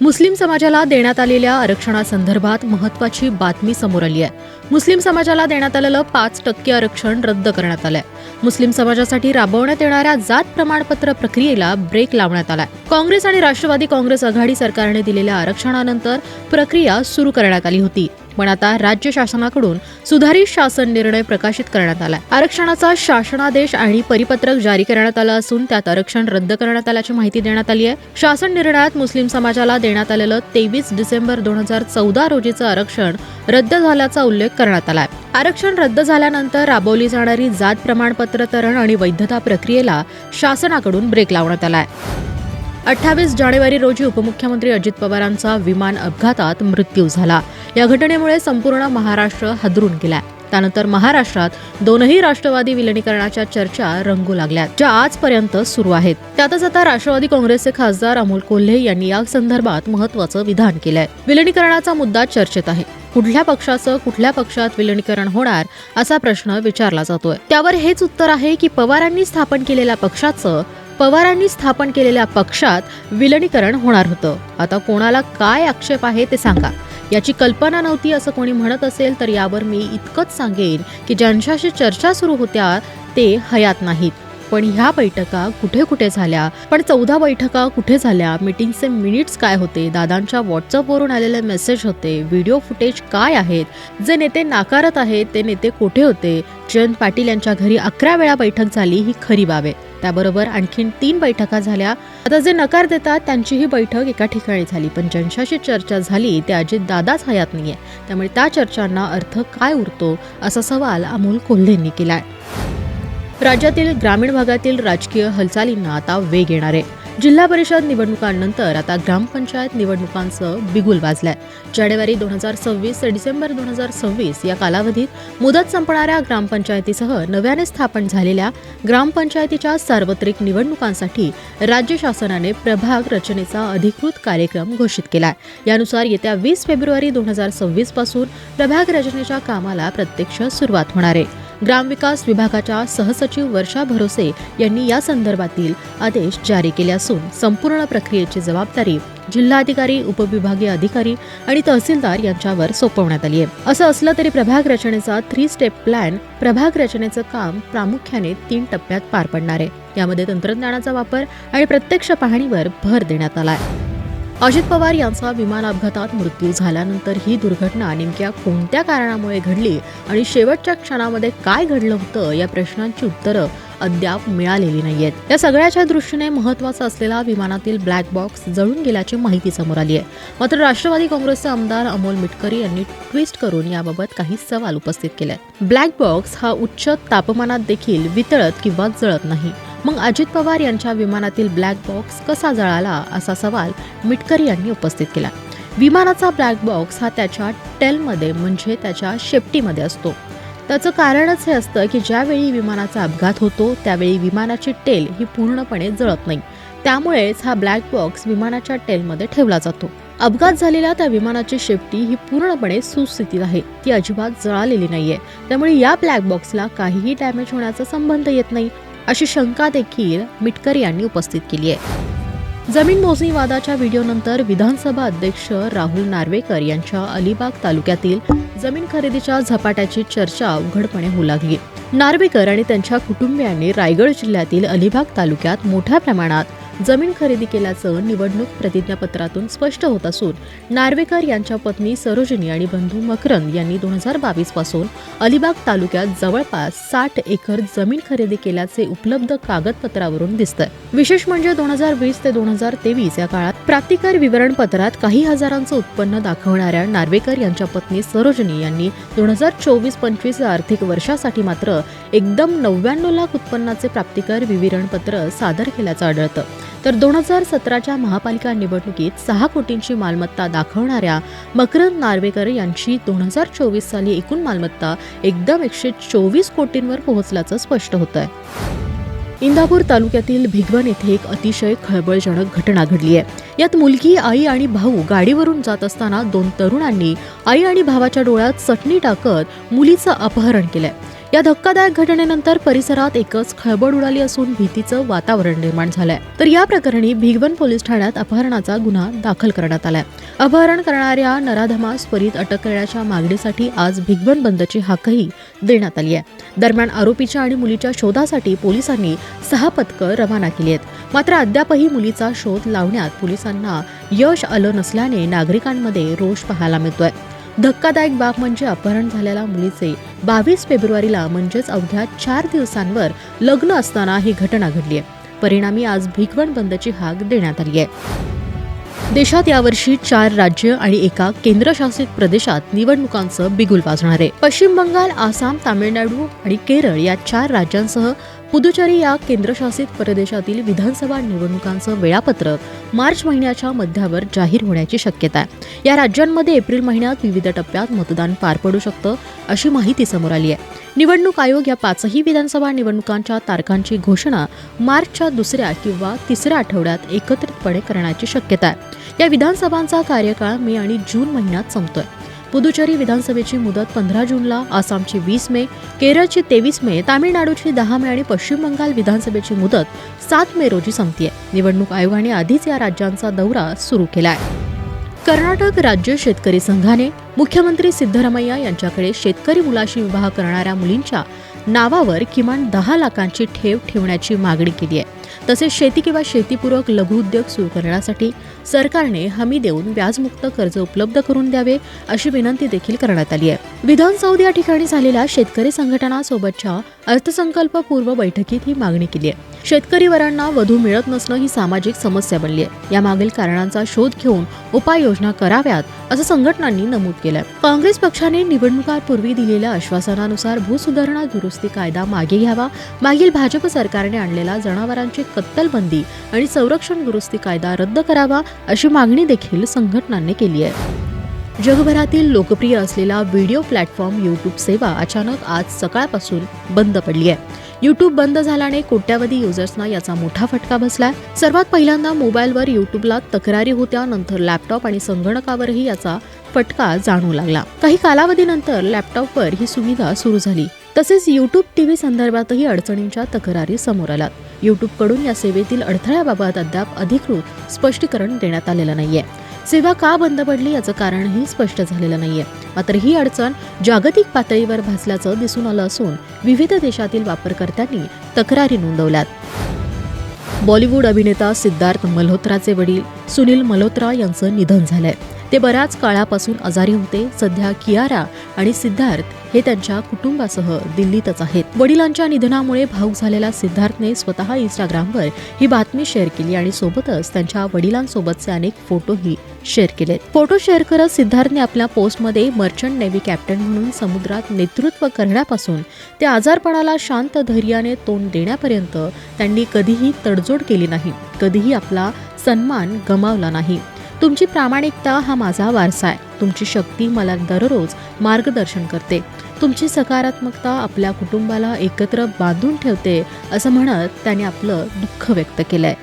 मुस्लिम समाजाला देण्यात आलेल्या आरक्षणासंदर्भात महत्वाची बातमी समोर आली आहे. मुस्लिम समाजाला देण्यात आलेलं पाच टक्के आरक्षण रद्द करण्यात आलंय. मुस्लिम समाजासाठी राबवण्यात येणाऱ्या जात प्रमाणपत्र प्रक्रियेला ब्रेक लावण्यात आलाय. काँग्रेस आणि राष्ट्रवादी काँग्रेस आघाडी सरकारने दिलेल्या आरक्षणानंतर प्रक्रिया सुरू करण्यात आली होती. पण आता राज्य शासनाकडून सुधारित शासन निर्णय प्रकाशित करण्यात आलाय. आरक्षणाचा शासनादेश आणि परिपत्रक जारी करण्यात आलं असून त्यात आरक्षण रद्द करण्यात आल्याची माहिती देण्यात आली आहे शासन निर्णयात मुस्लिम समाजाला देण्यात आलेलं तेवीस डिसेंबर दोन हजार चौदा रोजीचं आरक्षण रद्द झाल्याचा उल्लेख करण्यात आलाय. आरक्षण रद्द झाल्यानंतर राबवली जाणारी जात प्रमाणपत्र तरण आणि वैधता प्रक्रियेला शासनाकडून ब्रेक लावण्यात आलाय. अठ्ठावीस जानेवारी रोजी उपमुख्यमंत्री अजित पवारांचा विमान अपघातात मृत्यू झाला. या घटनेमुळे संपूर्ण महाराष्ट्र हादरून गेलाय. त्यानंतर महाराष्ट्रात दोनही राष्ट्रवादी विलिनीकरणाच्या चर्चा रंगू लागल्या ज्या आजपर्यंत सुरू आहेत. त्यातच आता राष्ट्रवादी काँग्रेसचे खासदार अमोल कोल्हे यांनी या संदर्भात महत्वाचं विधान केलंय. विलिनीकरणाचा मुद्दा चर्चेत आहे. कुठल्या पक्षाचं कुठल्या पक्षात विलिनीकरण होणार असा प्रश्न विचारला जातोय. त्यावर हेच उत्तर आहे की पवारांनी स्थापन केलेल्या पक्षाचं पवारांनी स्थापन केलेल्या पक्षात विलिनीकरण होणार होतं. आता कोणाला काय आक्षेप आहे ते सांगा. याची कल्पना नव्हती असं कोणी म्हणत असेल तर यावर मी इतकंच सांगेन की ज्यांच्याशी चर्चा सुरू होत्या ते हयात नाहीत. पण ह्या बैठका कुठे कुठे झाल्या? पण चौदा बैठका कुठे झाल्या? मीटिंगचे मिनिट्स काय होते? दादांच्या व्हॉट्सअपवरून आलेले मेसेज होते. व्हिडिओ फुटेज काय आहेत? जे नेते नाकारत आहेत ते नेते कुठे होते? जयंत पाटील यांच्या घरी अकरा वेळा बैठक झाली ही खरी बाब आहे. त्याबरोबर आणखीन तीन बैठका झाल्या. आता जे नकार देतात त्यांची ही बैठक एका ठिकाणी झाली. पण ज्यांच्याशी चर्चा झाली ते अजित दादाच हयात नाहीये. त्यामुळे त्या चर्चांना अर्थ काय उरतो? असा सवाल अमोल कोल्हेंनी केलाय. राज्यातील ग्रामीण भागातील राजकीय हालचालींना आता वेग येणार आहे. जिल्हा परिषद निवडणुकांनंतर आता ग्रामपंचायत निवडणुकांचं बिगुल वाजलंय. जानेवारी दोन हजार सव्वीस ते डिसेंबर दोन हजार सव्वीस या कालावधीत मुदत संपणाऱ्या ग्रामपंचायतीसह नव्याने स्थापन झालेल्या ग्रामपंचायतीच्या सार्वत्रिक निवडणुकांसाठी राज्य शासनाने प्रभाग रचनेचा अधिकृत कार्यक्रम घोषित केलाय. यानुसार येत्या वीस फेब्रुवारी दोन हजार सव्वीसपासून प्रभाग रचनेच्या कामाला प्रत्यक्ष सुरुवात होणार आहे. ग्रामविकास विभागाच्या सहसचिव वर्षा भरोसे यांनी या संदर्भातील आदेश जारी केले असून संपूर्ण प्रक्रियेची जबाबदारी जिल्हाधिकारी उपविभागीय अधिकारी आणि तहसीलदार यांच्यावर सोपवण्यात आली आहे. असं असलं तरी प्रभाग रचनेचा थ्री स्टेप प्लॅन प्रभाग रचनेचं काम प्रामुख्याने तीन टप्प्यात पार पडणार आहे. यामध्ये तंत्रज्ञानाचा वापर आणि प्रत्यक्ष पाहणीवर भर देण्यात आला आहे. अजित पवार यांचा विमान अपघातात मृत्यू झाल्यानंतर ही दुर्घटना नेमक्या कोणत्या कारणामुळे घडली आणि शेवटच्या क्षणामध्ये काय घडलं होतं या प्रश्नांची उत्तरं अद्याप मिळालेली नाहीयेत. या सगळ्याच्या दृष्टीने महत्त्वाचा असलेला विमानातील ब्लॅक बॉक्स जळून गेल्याची माहिती समोर आली आहे. मात्र राष्ट्रवादी काँग्रेसचे आमदार अमोल मिटकरी यांनी ट्विस्ट करून याबाबत काही सवाल उपस्थित केले ब्लॅक बॉक्स हा उच्च तापमानात देखील वितळत किंवा जळत नाही. मग अजित पवार यांच्या विमानातील ब्लॅक बॉक्स कसा जळाला असा सवाल मिटकरी यांनी उपस्थित केला. विमानाचा ब्लॅक बॉक्स हा त्याच्या टेलमध्ये म्हणजे त्याच्या शेपटीमध्ये असतो. त्याचं कारणच हे असतं की ज्यावेळी विमानाचा अपघात होतो त्यावेळी विमानाची टेल ही पूर्णपणे जळत नाही. त्यामुळेच हा ब्लॅक बॉक्स विमानाच्या टेलमध्ये ठेवला जातो. अपघात झालेल्या त्या विमानाची शेपटी ही पूर्णपणे सुस्थितीत आहे ती अजिबात जळालेली नाहीये. त्यामुळे या ब्लॅक बॉक्सला काहीही डॅमेज होण्याचा संबंध येत नाही. अशी शंका देखील मिटकर यांनी उपस्थित केली आहे. जमीन मोजणी वादाच्या व्हिडिओनंतर विधानसभा अध्यक्ष राहुल नार्वेकर यांच्या अलिबाग तालुक्यातील जमीन खरेदीच्या झपाट्याची चर्चा उघडपणे होऊ लागली. नार्वेकर आणि त्यांच्या कुटुंबियांनी रायगड जिल्ह्यातील अलिबाग तालुक्यात मोठ्या प्रमाणात जमीन खरेदी केल्याचं निवडणूक प्रतिज्ञापत्रातून स्पष्ट होत असून नार्वेकर यांच्या पत्नी सरोजिनी आणि बंधू मकरंद यांनी दोन हजार बावीसपासून अलिबाग तालुक्यात जवळपास साठ एकर जमीन खरेदी केल्याचे उपलब्ध कागदपत्रावरून दिसतंय. विशेष म्हणजे दोन हजार वीस ते दोन हजार तेवीस या काळात प्राप्तिकर विवरणपत्रात काही हजारांचं उत्पन्न दाखवणाऱ्या नार्वेकर यांच्या पत्नी सरोजिनी यांनी दोन हजार चोवीस पंचवीस या आर्थिक वर्षासाठी मात्र एकदम नव्याण्णव लाख उत्पन्नाचे प्राप्तिकर विवरणपत्र सादर केल्याचं आढळतं. तर दोन हजार सतराच्या महापालिका निवडणुकीत सहा कोटींची मालमत्ता दाखवणाऱ्या मकरंद नार्वेकर यांची दोन हजार चोवीस साली एकूण मालमत्ता एकदम एकशे चोवीस कोटींवर पोहोचल्याचं स्पष्ट होतं आहे इंदापूर तालुक्यातील भिगवण येथे एक अतिशय खळबळजनक घटना घडली आहे. यात मुलगी आई आणि भाऊ गाडीवरून जात असताना दोन तरुणांनी आई आणि भावाच्या डोळ्यात चटणी टाकत मुलीचं अपहरण केलंय. या धक्कादायक घटनेनंतर परिसरात एकच खळबळ उडाली असून भीतीचं वातावरण निर्माण झालंय. तर या प्रकरणी भिगवण पोलीस ठाण्यात अपहरणाचा गुन्हा दाखल करण्यात आलाय. अपहरण करणाऱ्या नराधमास त्वरित अटक करण्याच्या मागणीसाठी आज भिगवण बंदची हाकही देण्यात आली आहे. दरम्यान आरोपीच्या आणि मुलीच्या शोधासाठी पोलिसांनी सहा पथकं रवाना केली आहेत. मात्र अद्यापही मुलीचा शोध लावण्यात पोलिसांना यश आलं नसल्याने नागरिकांमध्ये रोष पाहायला मिळतोय. धक्कादायक बाब म्हणजे अपहरण झालेल्या मुलीचे बावीस फेब्रुवारीला म्हणजेच अवघ्या चार दिवसांवर लग्न असताना ही घटना घडली आहे. परिणामी आज भिगवण बंदची हाक देण्यात आली आहे. देशात यावर्षी चार राज्य आणि एका केंद्रशासित प्रदेशात निवडणुकांचं बिगुल वाजणार आहे. पश्चिम बंगाल आसाम तामिळनाडू आणि केरळ या चार राज्यांसह पुदुचेरी या केंद्रशासित प्रदेशातील विधानसभा निवडणुकांचं वेळापत्रक मार्च महिन्याच्या मध्यावर जाहीर होण्याची शक्यता आहे. या राज्यांमध्ये एप्रिल महिन्यात विविध टप्प्यात मतदान पार पडू शकतं अशी माहिती समोर आली आहे. निवडणूक आयोग या पाचही विधानसभा निवडणुकांच्या तारखांची घोषणा मार्चच्या दुसऱ्या किंवा तिसऱ्या आठवड्यात एकत्रितपणे करण्याची शक्यता आहे. या विधानसभांचा कार्यकाळ मे आणि जून महिन्यात संपतोय. पुदुचेरी विधानसभेची मुदत पंधरा जूनला आसामची वीस मे केरळची तेवीस मे तामिळनाडूची दहा मे आणि पश्चिम बंगाल विधानसभेची मुदत सात मे रोजी संपतीय. निवडणूक आयोगाने आधीच या राज्यांचा दौरा सुरू केला आहे कर्नाटक राज्य शेतकरी संघाने मुख्यमंत्री सिद्धरामय्या यांच्याकडे शेतकरी मुलाशी विवाह करणाऱ्या मुलींच्या नावावर किमान दहा लाखांची ठेव ठेवण्याची मागणी केली आहे. तसेच शेती किंवा शेतीपूरक लघुउद्योग सुरू करण्यासाठी सरकारने हमी देऊन व्याजमुक्त कर्ज उपलब्ध करून द्यावे अशी विनंती देखील करण्यात आली आहे. विधानसौध या ठिकाणी झालेल्या शेतकरी संघटनासोबतच्या अर्थसंकल्पपूर्व बैठकीत ही मागणी केली आहे. शेतकरी वरांना वधू मिळत नसणं ही सामाजिक समस्या बनली आहे यामागील कारणांचा शोध घेऊन उपाययोजना कराव्यात असं संघटनांनी नमूद केलंय. काँग्रेस पक्षाने निवडणुकांपूर्वी दिलेल्या आश्वासनानुसार भूसुधारणा दुरुस्ती कायदा मागे घ्यावा. मागील भाजप सरकारने आणलेला जनावरांची कत्तलबंदी आणि संरक्षण दुरुस्ती कायदा रद्द करावा अशी मागणी देखील संघटनांनी केली आहे. जगभरातील लोकप्रिय असलेला व्हिडिओ प्लॅटफॉर्म यूट्यूब सेवा अचानक आज सकाळपासून बंद पडली आहे यूट्यूब बंद झाल्याने कोट्यावधी युजर्सना याचा मोठा फटका बसला सर्वात पहिल्यांदा मोबाईलवर यूट्यूबला तक्रारी होत्या नंतर लॅपटॉप आणि संगणकावरही याचा फटका जाणू लागला. काही कालावधीनंतर लॅपटॉपवर ही सुविधा सुरू झाली. तसेच यूट्यूब टीव्ही संदर्भातही अडचणींच्या तक्रारी समोर आल्यात. यूट्यूबकडून या सेवेतील अडथळ्याबाबत अद्याप अधिकृत स्पष्टीकरण देण्यात आलेलं नाहीये. सेवा का बंद पडली याचं कारणही स्पष्ट झालेलं नाहीये. मात्र ही अडचण जागतिक पातळीवर भासल्याचं दिसून आलं असून विविध देशातील वापरकर्त्यांनी तक्रारी नोंदवल्यात. बॉलिवूड अभिनेता सिद्धार्थ मल्होत्राचे वडील सुनील मल्होत्रा यांचं निधन झालंय. ते बऱ्याच काळापासून आजारी होते. सध्या कियारा आणि सिद्धार्थ हे त्यांच्या कुटुंबासह दिल्लीतच आहेत. वडिलांच्या निधनामुळे भाऊक झालेला सिद्धार्थने स्वतः इंस्टाग्रामवर ही बातमी शेअर केली आणि सोबतच त्यांच्या वडिलांसोबतचे अनेक फोटोही शेअर केलेत. फोटो शेअर करत सिद्धार्थने आपल्या पोस्टमध्ये मर्चंट नेव्ही कॅप्टन म्हणून समुद्रात नेतृत्व करण्यापासून ते आजारपणाला शांत धैर्याने तोंड देण्यापर्यंत त्यांनी कधीही तडजोड केली नाही. कधीही आपला सन्मान गमावला नाही. तुमची प्रामाणिकता हा माझा वारसा आहे. तुमची शक्ती मला दररोज मार्गदर्शन करते. तुमची सकारात्मकता आपल्या कुटुंबाला एकत्र बांधून ठेवते असं म्हणत त्याने आपलं दुःख व्यक्त केलंय.